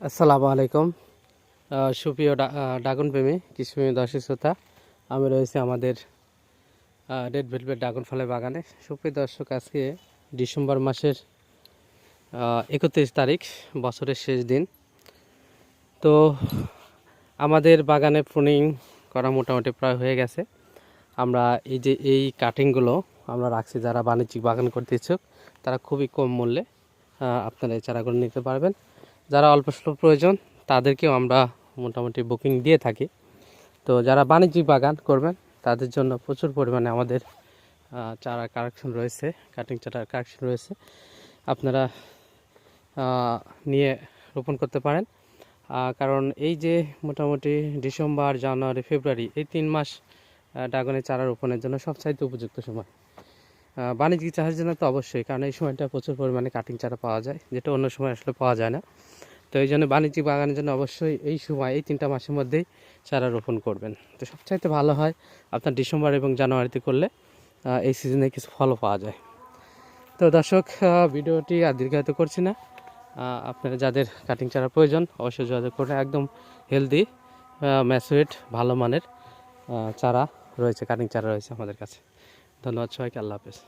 আসসালামু আলাইকুম। সুপ্রিয় ডা- আহ, ড্রাগন প্রেমী কৃষিপ্রেমী দর্শক শ্রোতা আমি রয়েছি আমাদের রেড ভেলভেট ড্রাগন ফলের বাগানে। সুপ্রিয় দর্শক আজকে ডিসেম্বর মাসের একত্রিশ তারিখ বছরের শেষ দিন। তো আমাদের বাগানে প্রুনিং করা মোটামুটি প্রায় হয়ে গেছে। আমরা এই যে এই কাটিংগুলো আমরা রাখছি যারা বাণিজ্যিক বাগান করতে ইচ্ছুক তারা খুবই কম মূল্যে আপনারা এই চারাগুলো নিতে পারবেন। যারা অল্প স্বল্প প্রয়োজন, তাদেরকেও আমরা মোটামুটি বুকিং দিয়ে থাকি। তো যারা বাণিজ্যিক বাগান করবেন, তাদের জন্য প্রচুর পরিমাণে আমাদের চারা কারেকশন রয়েছে কাটিং চারা কারেকশন রয়েছে। আপনারা নিয়ে রোপণ করতে পারেন। কারণ এই যে মোটামুটি ডিসেম্বর, জানুয়ারি, ফেব্রুয়ারি, এই তিন মাস ড্রাগনের চারা রোপণের জন্য সবচাইতে উপযুক্ত সময়। বাণিজ্যিক চাষের জন্য তো অবশ্যই, কারণ এই সময়টা প্রচুর পরিমাণে কাটিং চারা পাওয়া যায়, যেটা অন্য সময় আসলে পাওয়া যায় না। তো এই জন্য বাণিজ্যিক বাগানের জন্য অবশ্যই এই সময়, এই তিনটা মাসের মধ্যেই চারা রোপণ করবেন। তো সবচাইতে ভালো হয় আপনার ডিসেম্বর এবং জানুয়ারিতে করলে এই সিজনে কিছু ফলও পাওয়া যায়। তো দর্শক ভিডিওটি আর দীর্ঘায়িত করছি না। আপনারা যাদের কাটিং চারা প্রয়োজন, অবশ্যই যোগাযোগ করুন। একদম হেলদি ম্যাচুয়েট ভালো মানের চারা রয়েছে কাটিং চারা রয়েছে আমাদের কাছে। ধন্যবাদ সবাইকে, আল্লাহ হাফেজ।